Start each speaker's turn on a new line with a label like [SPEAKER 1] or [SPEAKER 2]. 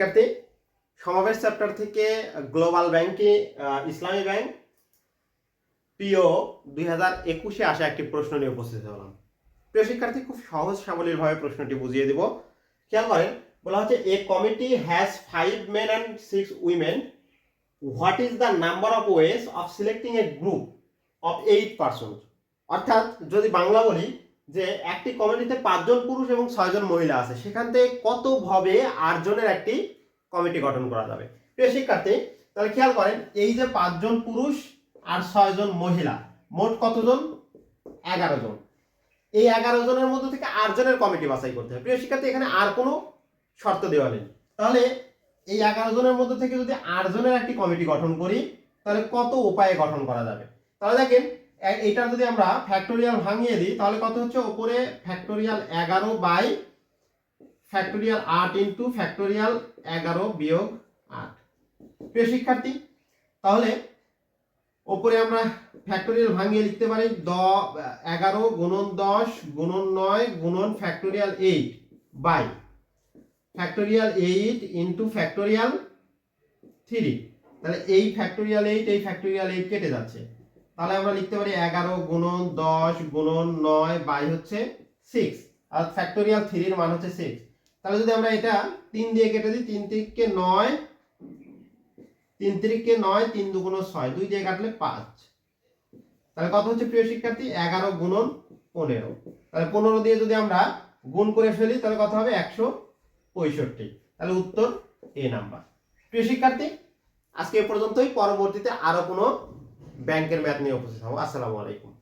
[SPEAKER 1] শিক্ষার্থী, সমাবেশ চ্যাপ্টার থেকে গ্লোবাল ব্যাংকে ইসলামী ব্যাংক পিও দুই হাজার একুশে আসা একটি প্রশ্ন নিয়ে উপস্থিত হলাম। প্রিয় শিক্ষার্থী, খুব সহজ সাবলীলভাবে প্রশ্নটি বুঝিয়ে দিব। খেয়াল করেন, বলা হচ্ছে, a committee has five men and six women what is the number of ways of selecting a group of eight person অর্থাৎ, যদি বাংলা বলি যে একটি কমিটিতে পাঁচজন পুরুষ এবং ছয়জন মহিলা আছে, সেখান থেকে কতভাবে আটজনের একটি কমিটি গঠন করা যাবে? প্রিয় শিক্ষার্থী, তাহলে খেয়াল করেন, এই যে পাঁচজন পুরুষ আর ছয়জন মহিলা, মোট কতজন? এগারো জন। এই এগারো জনের মধ্যে থেকে আটজনের কমিটি বাছাই করতে হবে প্রিয় শিক্ষার্থী, এখানে আর কোনো শর্ত দেওয়া নেই। তাহলে এই এগারো জনের মধ্যে থেকে যদি আটজনের একটি কমিটি গঠন করি, তাহলে কত উপায়ে গঠন করা যাবে? তাহলে দেখেন এ- এইটা যদি আমরা ফ্যাক্টোরিয়াল ভাঙিয়ে দিই, তাহলে কত হচ্ছে? ওপরে ফ্যাক্টোরিয়াল এগারো বাই ফ্যাক্টোরিয়াল আট ইন্টু ফ্যাক্টোরিয়াল এগারো বিয়োগ আট। প্রিয় শিক্ষার্থী, তাহলে ওপরে আমরা ফ্যাক্টোরিয়াল ভাঙিয়ে লিখতে পারি দ, এগারো গুণন দশ গুণন নয় গুণন factorial eight by factorial eight into factorial three তাহলে এই ফ্যাক্টোরিয়াল এইট এই ফ্যাক্টোরিয়াল এইট কেটে যাচ্ছে। তাহলে আমরা লিখতে পারি এগারো গুণন দশ গুণন নয় বাই হচ্ছে সিক্স আর ফ্যাক্টোরিয়াল থ্রির মান হচ্ছে সিক্স তাহলে যদি আমরা এটা তিন দিয়ে কেটে দিই, তিন তিরিককে নয়, তিন তিরিককে নয়, তিন দুগুণ ছয়, দুই দিয়ে কাটলে পাঁচ। তাহলে কত হচ্ছে প্রিয় শিক্ষার্থী? এগারো গুণন পনেরো। তাহলে পনেরো দিয়ে যদি আমরা গুণ করে ফেলি, তাহলে কত হবে? একশো পঁয়ষট্টি। তাহলে উত্তর এ নাম্বার। প্রিয় শিক্ষার্থী, আজকে এ পর্যন্তই। পরবর্তীতে আরও কোনো ব্যাংকের ম্যাথ নিয়ে উপস্থিত হব। আসসালামু আলাইকুম।